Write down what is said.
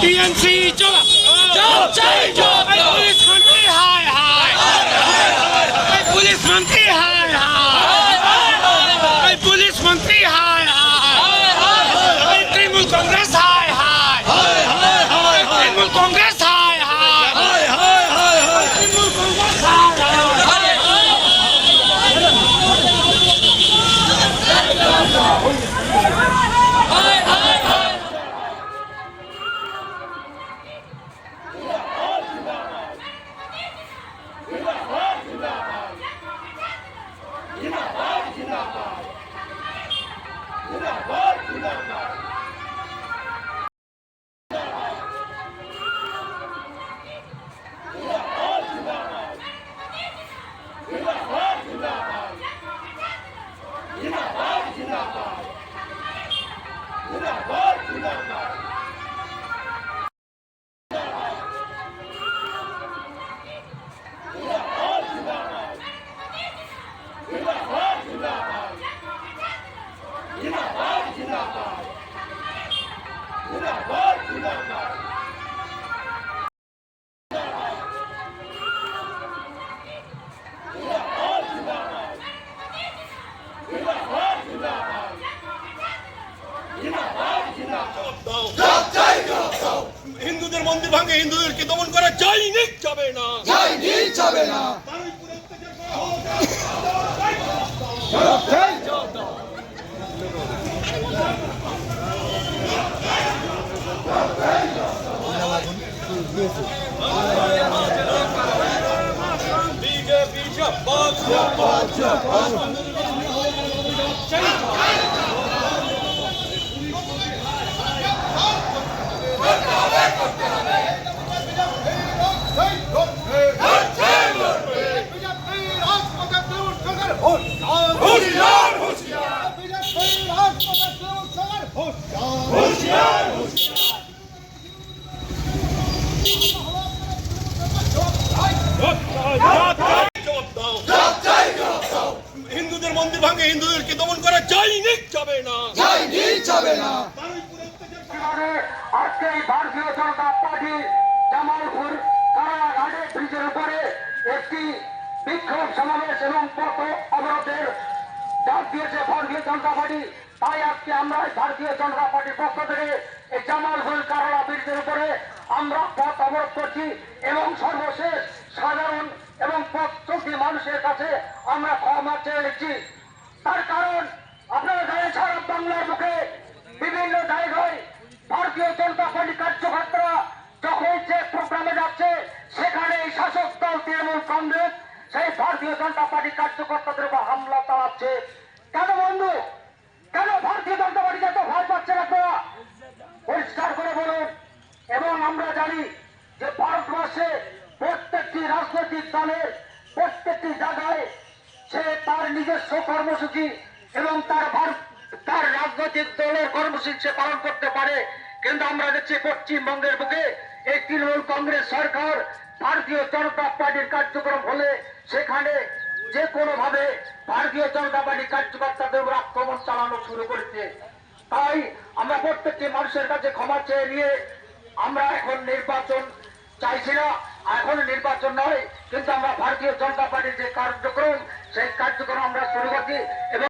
TMC job job चाहिए job police मंत्री हाय हाय पुलिस मंत्री हाय हाय पुलिस मंत्री हाय हाय तृणमूल कांग्रेस মন্দির ভাঙে হিন্দুদেরকে দমন করা যায়নি যাবে না। যায়নি যাবে না। বিজেপি জিন্দাবাদ জবাব দাও হিন্দুদের মন্দির ভাঙে হিন্দুদেরকে দমন করা যায়নি যাবে না। যায়নি যাবে না। আজকে ভারতীয় জনতা পার্টি জামালপুর কারাঘাটে ব্রিজের উপরে একটি বিক্ষোভ সমাবেশ এবং পথ অবরোধের ডাক দিয়েছে ভারতীয় জনতা পার্টি। তাই আজকে আমরা ভারতীয় জনতা পার্টির পক্ষ থেকে এই জামালপুর কারলা ব্রিজের উপরে আমরা পথ অবরোধ করছি এবং সর্বশেষ সাধারণ এবং পথ চলতি মানুষের কাছে আমরা ক্ষমা চেয়ে নিচ্ছি। তার কারণ আপনারা জানেন সারা বাংলার মুখে বিভিন্ন জায়গায় ভারতীয় জনতা পার্টি কার্যকর্তারা যখন যে প্রোগ্রামে যাচ্ছে, সেখানে এই শাসক দল, তৃণমূল কংগ্রেস, সেই ভারতীয় জনতা পার্টি কার্যকর্তাদের উপর হামলা চালাচ্ছে। কেন বন্ধু? কেন ভারতীয় জনতা পার্টি এত ভয় পাচ্ছেন আপনারা? পরিষ্কার করে বলুন। এবং আমরা জানি যে ভারতবর্ষে প্রত্যেকটি রাজনৈতিক দলের প্রত্যেকটি জায়গায় সে তার নিজস্ব কর্মসূচি এবং তার ভার- তার রাজনৈতিক দলের কর্মসূচি সে পালন করতে পারে। কিন্তু আমরা দেখছি পশ্চিমবঙ্গের বুকে এই তৃণমূল কংগ্রেস সরকার ভারতীয় জনতা পার্টির কার্যক্রম হলে সেখানে যে কোনো ভাবে ভারতীয় জনতা পার্টি কার্যকর্তাদের উপর আক্রমণ চালানো শুরু করেছে। তাই আমরা প্রত্যেকটি মানুষের কাছে ক্ষমা চেয়ে নিয়ে আমরা এখন নির্বাচন চাইছি না। এখন নির্বাচন নয়, কিন্তু আমরা ভারতীয় জনতা পার্টির যে কার্যক্রম, সেই কার্যক্রম আমরা শুরু করছি এবং